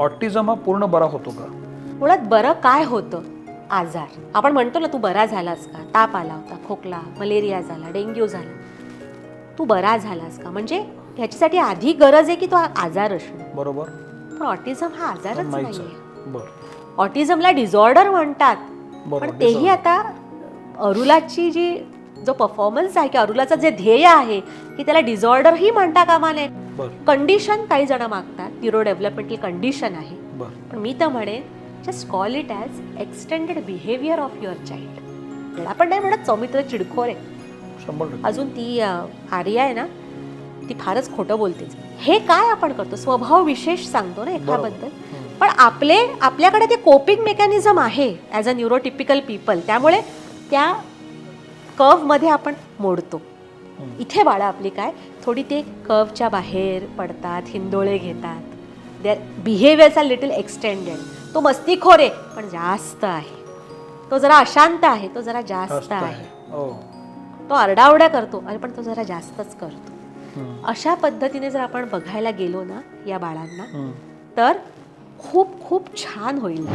Autism हा पूर्ण बरा होतो का? मुळात बरं काय होतं? आजार. आपण म्हणतो ना तू बरा झालास का? ताप आला होता खोकला मलेरिया झाला डेंग्यू झाला. तू बरा झालास का? म्हणजे ह्याच्यासाठी आधी गरज आहे की तो आजार असणं बरोबर. पण ऑटिझम हा आजारच नाहीच नाहीये. आहे बर. ऑटिझमला डिझॉर्डर म्हणतात. बरोबर पण तेही आता अरुलाची जी जो परफॉर्मन्स आहे की अरुलाचं जे ध्येय आहे की त्याला डिझॉर्डर ही म्हणता कामा नये. कंडिशन काही जण मागतात. न्यूरो डेव्हलपमेंटल कंडिशन आहे पण मी तर म्हणेन just call it as extended behaviour of your child त्याला पण नाही म्हणत सौमित्र चिडखोर आहे. अजून ती आर्या आहे ना ती फारच खोटं बोलते. हे काय आपण करतो? स्वभाव विशेष सांगतो ना एकाबद्दल हम्म. पण आपले आपल्याकडे ते कोपिंग मेकॅनिझम आहे ॲज अ न्यूरोटिपिकल पीपल त्यामुळे त्या कर्वमध्ये आपण मोडतो. इथे बाळा आपली काय? थोडी ते कर्वच्या बाहेर पडतात हिंदोळे घेतात. They behaviours are little extended तो मस्तीखोर आहे पण जास्त आहे. तो जरा अशांत आहे तो जरा जास्त आहे. हो. तो आरडाओरडा करतो अरे पण तो जरा जास्तच करतो. अशा पद्धतीने जर आपण बघायला गेलो ना या बाळांना. तर खूप खूप छान होईल.